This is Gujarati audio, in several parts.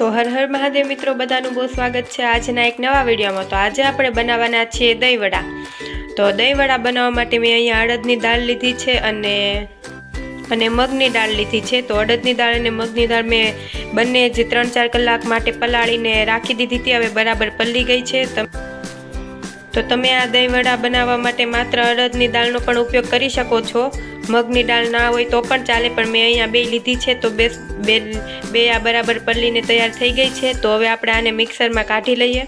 તો હર હર મહાદેવ મિત્રો, બધાનું બહુ સ્વાગત છે આજના એક નવા વિડીયોમાં. તો આજે આપણે બનાવવાના છીએ દહીંવડા. તો દહીંવડા બનાવવા માટે મેં અહીંયા અડદની દાળ લીધી છે અને અને મગની દાળ લીધી છે. તો અડદની દાળ અને મગની દાળ મેં બંને જે ત્રણ ચાર કલાક માટે પલાળીને રાખી દીધી હતી. હવે બરાબર પલળી ગઈ છે. તમ- તો તમે આ દહીંવડા બનાવવા માટે માત્ર અડદની દાળનો પણ ઉપયોગ કરી શકો છો. મગની દાળ ના હોય તો પણ ચાલે, પણ મેં અહીંયા બે લીધી છે, તો બે બે બે આ બરાબર પલ્લીને તૈયાર થઈ ગઈ છે. તો હવે આપણે આને મિક્સરમાં કાઢી લઈએ.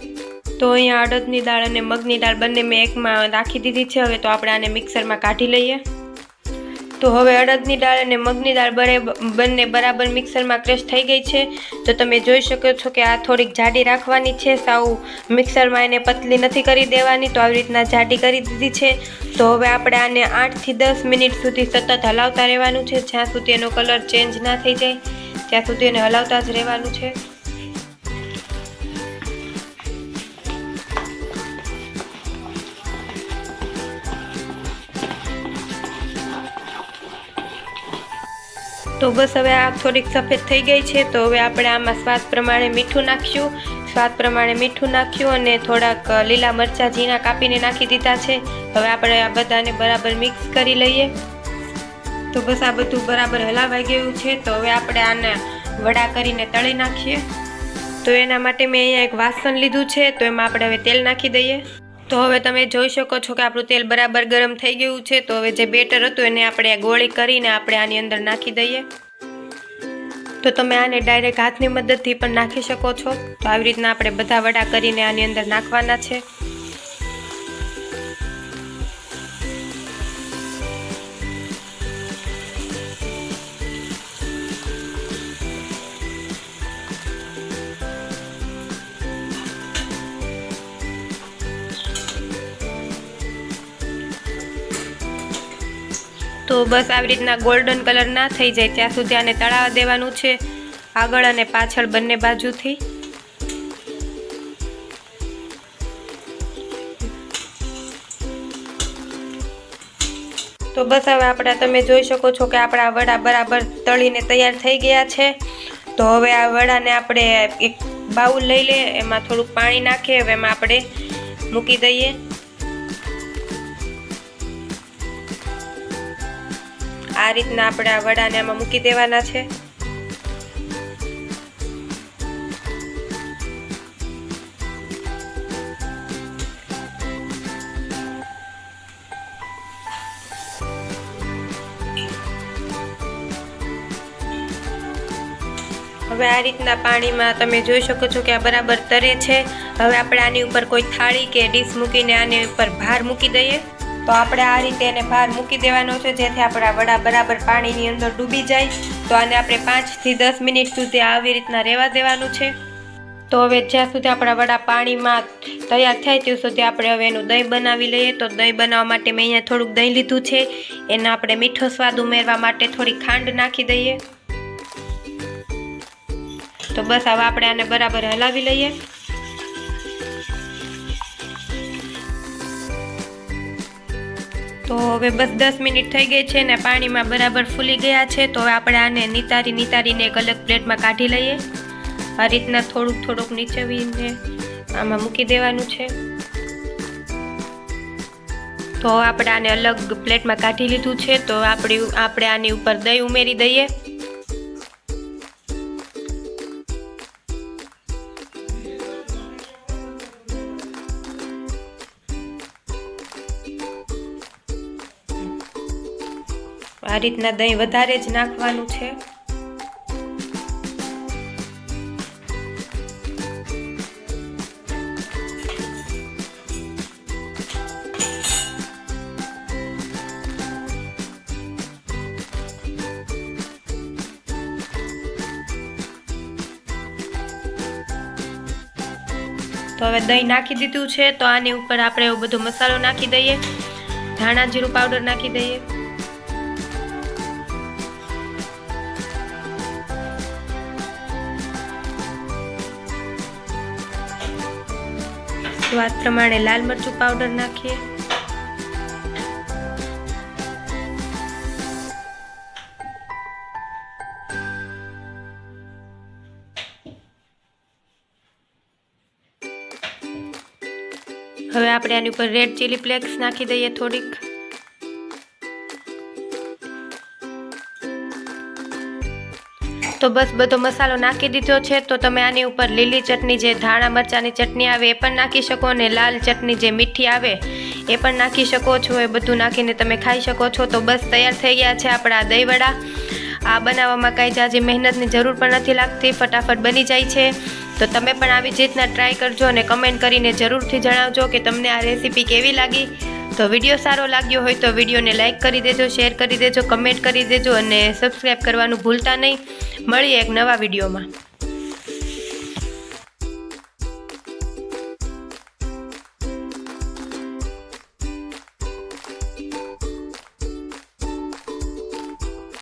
તો અહીંયા અડદની દાળ અને મગની દાળ બંને મેં એકમાં રાખી દીધી છે. હવે તો આપણે આને મિક્સરમાં કાઢી લઈએ. તો હવે અડદની દાળ અને મગની દાળ બરે બંને બરાબર મિક્સરમાં ક્રશ થઈ ગઈ છે. તો તમે જોઈ શકો છો કે આ થોડીક જાડી રાખવાની છે. સાવ મિક્સરમાં એને પતલી નથી કરી દેવાની, તો આવી રીતના જાડી કરી દીધી છે. તો હવે આપણે આને આઠથી દસ મિનિટ સુધી સતત હલાવતા રહેવાનું છે. જ્યાં સુધી એનો કલર ચેન્જ ના થઈ જાય, ત્યાં સુધી એને હલાવતા જ રહેવાનું છે. તો બસ હવે આ થોડીક સફેદ થઈ ગઈ છે. તો હવે આપણે આમાં સ્વાદ પ્રમાણે મીઠું નાખ્યું. સ્વાદ પ્રમાણે મીઠું નાખ્યું અને થોડાક લીલા મરચાં ઝીણા કાપીને નાખી દીધા છે. હવે આપણે આ બધાને બરાબર મિક્સ કરી લઈએ. તો બસ આ બધું બરાબર હલાવાઈ ગયું છે. તો હવે આપણે આને વડા કરીને તળી નાખીએ. તો એના માટે મેં અહીંયા એક વાસણ લીધું છે. તો એમાં આપણે હવે તેલ નાખી દઈએ. તો હવે તમે જોઈ શકો છો કે આપણું તેલ બરાબર ગરમ થઈ ગયું છે. તો હવે જે બેટર હતું એને આપણે ગોળી કરીને આપણે આની અંદર નાખી દઈએ. તો તમે આને ડાયરેક્ટ હાથની મદદથી પણ નાખી શકો છો. તો આવી રીતના આપણે બધા વડા કરીને આની અંદર નાખવાના છે. તો બસ આવી રીતના ગોલ્ડન કલર ના થઈ જાય. ત્યાં સુધી આને તળાવવા દેવાનું છે. આગળ અને પાછળ બંને બાજુથી. તો બસ હવે આપણા તમે જોઈ શકો છો કે આપણા વડા બરાબર તળીને તૈયાર થઈ ગયા છે. તો હવે આ વડાને આપણે એક બાઉલ લઈ લે એમાં થોડુંક પાણી નાખીએ. હવે એમાં આપણે મૂકી દઈએ. આ રીતના આપણે આ વડાને આમાં મૂકી દેવાના છે. હવે આ રીતના પાણીમાં તમે જોઈ શકો છો કે આ બરાબર તરે છે. હવે આપણે આની ઉપર કોઈ થાળી કે ડીશ મૂકીને આની ઉપર ભાર મૂકી દઈએ. તો આપણે આ રીતે એને બહાર મૂકી દેવાનો છે, જેથી આપણા વડા બરાબર પાણીની અંદર ડૂબી જાય. તો આને આપણે પાંચથી દસ મિનિટ સુધી આવી રીતના રહેવા દેવાનું છે. તો હવે જ્યાં સુધી આપણા વડા પાણીમાં તૈયાર થાય ત્યાં સુધી આપણે હવે એનું દહીં બનાવી લઈએ. તો દહીં બનાવવા માટે મેં અહીંયા થોડુંક દહીં લીધું છે. એને આપણે મીઠો સ્વાદ ઉમેરવા માટે થોડી ખાંડ નાખી દઈએ. તો બસ હવે આપણે આને બરાબર હલાવી લઈએ. તો હવે બસ દસ મિનિટ થઈ ગઈ છે ને પાણીમાં બરાબર ફૂલી ગયા છે, તો હવે આપણે આને નિતારી નિતારીને એક અલગ પ્લેટમાં કાઢી લઈએ. આ રીતના થોડુંક થોડુંક નીચવીને આમાં મૂકી દેવાનું છે. તો આપણે આને અલગ પ્લેટમાં કાઢી લીધું છે, તો આપણે આપણે આની ઉપર દહીં ઉમેરી દઈએ. આ રીતના દહીં વધારે જ નાખવાનું છે. તો હવે દહીં નાખી દીધું છે, તો આની ઉપર આપણે એવો બધો મસાલો નાખી દઈએ. ધાણા જીરું પાવડર નાખી દઈએ. સ્વાદ પ્રમાણે લાલ મરચું પાવડર નાખીએ. હવે આપણે આની ઉપર રેડ ચીલી ફ્લેક્સ નાખી દઈએ થોડીક. તો બસ બધો મસાલો નાખી દીધો છે. તો તમે આની ઉપર લીલી ચટણી જે ધાણા મરચાંની ચટણી આવે એ પણ નાખી શકો અને લાલ ચટણી જે મીઠી આવે એ પણ નાખી શકો છો. એ બધું નાખીને તમે ખાઈ શકો છો. તો બસ તૈયાર થઈ ગયા છે આપણા દહીંવડા. આ બનાવવામાં કાંઈ જાજી મહેનતની જરૂર પણ નથી લાગતી. ફટાફટ બની જાય છે. તો તમે પણ આવી જ રીતના ટ્રાય કરજો અને કમેન્ટ કરીને જરૂરથી જણાવજો કે તમને આ રેસીપી કેવી લાગી. તો વીડિયો સારો લાગ્યો હોય તો વિડીયોને લાઇક કરી દેજો, શેર કરી દેજો, કમેન્ટ કરી દેજો અને સબસ્ક્રાઈબ કરવાનું ભૂલતા નહીં. મળીએ એક નવા વિડીયોમાં.